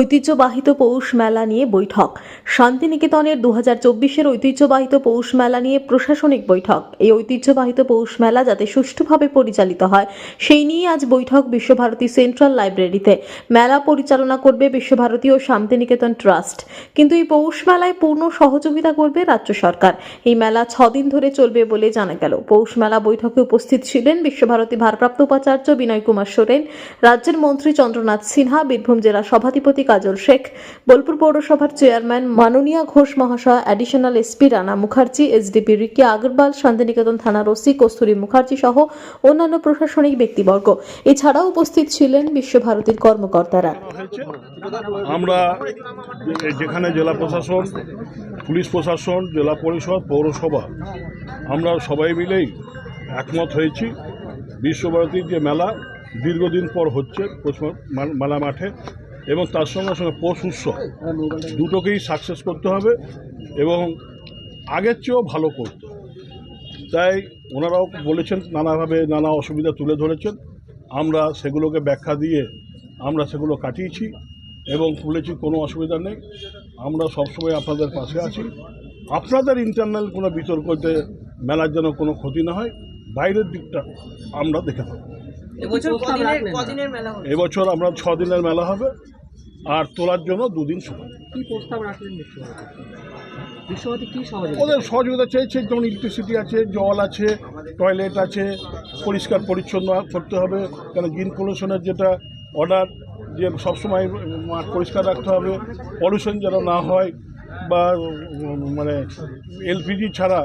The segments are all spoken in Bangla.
ঐতিহ্যবাহিত পৌষ মেলা নিয়ে বৈঠক। শান্তিনিকেতনের দু হাজার চব্বিশের ঐতিহ্যবাহিত পৌষ মেলা নিয়ে প্রশাসনিক বৈঠক। এই ঐতিহ্যবাহিত পৌষ মেলা যাতে সুষ্ঠুভাবে পরিচালিত হয়, সেই নিয়ে আজ বৈঠক বিশ্বভারতী সেন্ট্রাল লাইব্রেরিতে। মেলা পরিচালনা করবে বিশ্বভারতী ও শান্তিনিকেতন ট্রাস্ট। কিন্তু এই পৌষ মেলায় পূর্ণ সহযোগিতা করবে রাজ্য সরকার। এই মেলা ছদিন ধরে চলবে বলে জানা গেল। পৌষ মেলা বৈঠকে উপস্থিত ছিলেন বিশ্বভারতী ভারপ্রাপ্ত উপাচার্য বিনয় কুমার সোরেন, রাজ্যের মন্ত্রী চন্দ্রনাথ সিনহা, বীরভূম জেলা সভাধিপতি কাজল শেখ। বোলপুর পৌরসভার চেয়ারম্যান মাননীয়া ঘোষ মহাশয় additional SP Rana Mukherjee SDP Ricky Agarwal, Santiniketan থানার ওসি কস্তুরী মুখার্জি সহ অন্যান্য প্রশাসনিক ব্যক্তিবর্গ। এছাড়াও উপস্থিত ছিলেন বিশ্বভারতীর কর্মকর্তারা। আমরা যেখানে জেলা প্রশাসন, পুলিশ প্রশাসন, জেলা পরিষদ, পৌরসভা, আমরা সবাই মিলেই একমত হয়েছি বিশ্বভারতীর যে মেলা দীর্ঘদিন পর হচ্ছে মেলা মাঠে এবং তার সঙ্গে সঙ্গে পৌষ উৎসব। দুটোকেই সাকসেস করতে হবে এবং আগের চেয়েও ভালো করতে তাই ওনারাও বলেছেন নানাভাবে নানা অসুবিধা তুলে ধরেছেন। আমরা সেগুলোকে ব্যাখ্যা দিয়ে আমরা সেগুলো কাটিয়েছি এবং বলেছি কোনো অসুবিধা নেই। আমরা সবসময় আপনাদের পাশে আছি। আপনাদের ইন্টারনাল কোনো বিতর্কতে মেলার যেন কোনো ক্ষতি না হয় বাইরের দিকটা আমরা দেখে থাকব এবছর আমরা ছ দিনের মেলা হবে। আর তোলার জন্য দুদিন সময়। কি প্রস্তাব রাখলেন বিশ্বভারতী? বিশ্বভারতী কি সহযোগিতা ওদের সহযোগিতা চেয়েছে যেমন ইলেকট্রিসিটি আছে জল আছে টয়লেট আছে পরিষ্কার পরিচ্ছন্ন করতে হবে কেন গ্রিন পলিউশনের যেটা অর্ডার যে সবসময় মাঠ পরিষ্কার রাখতে হবে পলিউশন যেন না হয় বা মানে এলপিজি ছাড়া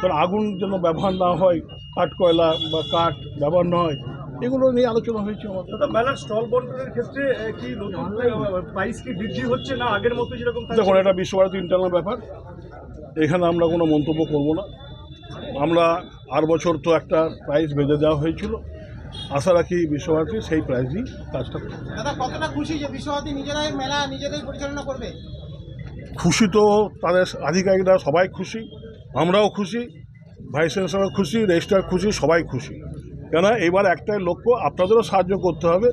কারণ আগুন যেন ব্যবহার না হয় কাঠ কয়লা বা কাঠ ব্যবহার না হয় এগুলো নিয়ে আলোচনা হয়েছে আমাদের। মেলার স্টল বন্টনের ক্ষেত্রে কি প্রাইস কি বৃদ্ধি হচ্ছে না আগের মতো যেরকম দেখুন এটা বিশ্বভারতী ইন্টারনাল ব্যাপার। এখানে আমরা কোনো মন্তব্য করব না। আমরা আর বছর তো একটা প্রাইজ বেঁধে দেওয়া হয়েছিল। আশা রাখি বিশ্বভারতী সেই প্রাইজই কাজটা করবে। দাদা কতটা খুশি যে বিশ্বভারতী নিজেরাই মেলা নিজেরাই পরিচালনা করবে? খুশি তো তাদের আধিকারিকরা সবাই খুশি আমরাও খুশি ভাইস চ্যান্সেলর খুশি রেজিস্ট্রার খুশি সবাই খুশি। কেন এবার একটাই লক্ষ্য আপনাদেরও সাহায্য করতে হবে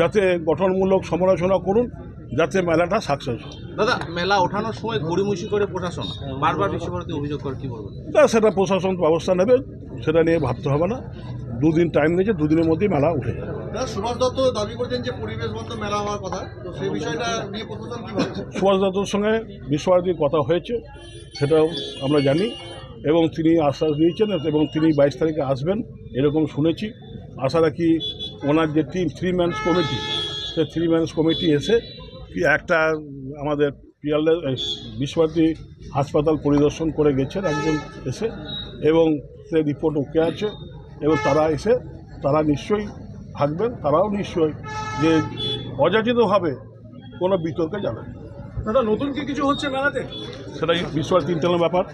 যাতে গঠনমূলক সমালোচনা করুন যাতে মেলাটা সাকসেস হয় দাদা মেলা ওঠানোর সময় গড়িমসি করে প্রশাসন বারবার বিশ্বভারতী অভিযোগ করে কি বলবেন? তা সেটা প্রশাসন ব্যবস্থা নেবে সেটা নিয়ে ভাবতে হবে না। দুদিন টাইম নিয়েছে দুদিনের মধ্যেই মেলা উঠে যাবে। সুভাষ দত্ত দাবি করছেন যে পরিবেশ বন্ধ মেলা হওয়ার কথা তো সেই বিষয়টা নিয়ে প্রশাসন কি সুভাষ দত্তর সঙ্গে বিশ্বভারতীর কথা হয়েছে সেটাও আমরা জানি। এবং তিনি আশ্বাস দিয়েছেন এবং তিনি বাইশ তারিখে আসবেন, এরকম শুনেছি আশা রাখি ওনার যে টিম থ্রি ম্যানস কমিটি সে থ্রি ম্যানস কমিটি এসে একটা আমাদের পিয়ালে বিশ্বভারতী হাসপাতাল পরিদর্শন করে গেছেন একজন এসে এবং সে রিপোর্ট ওকে আছে এবং তারা এসে, তারা নিশ্চয়ই থাকবেন, তারাও নিশ্চয়ই যে অযাচিতভাবে কোনো বিতর্কে যাবেন। দাদা নতুন কি কিছু হচ্ছে মেলাতে? সেটাই বিশ্বাস ইন্টারনাল ব্যাপার।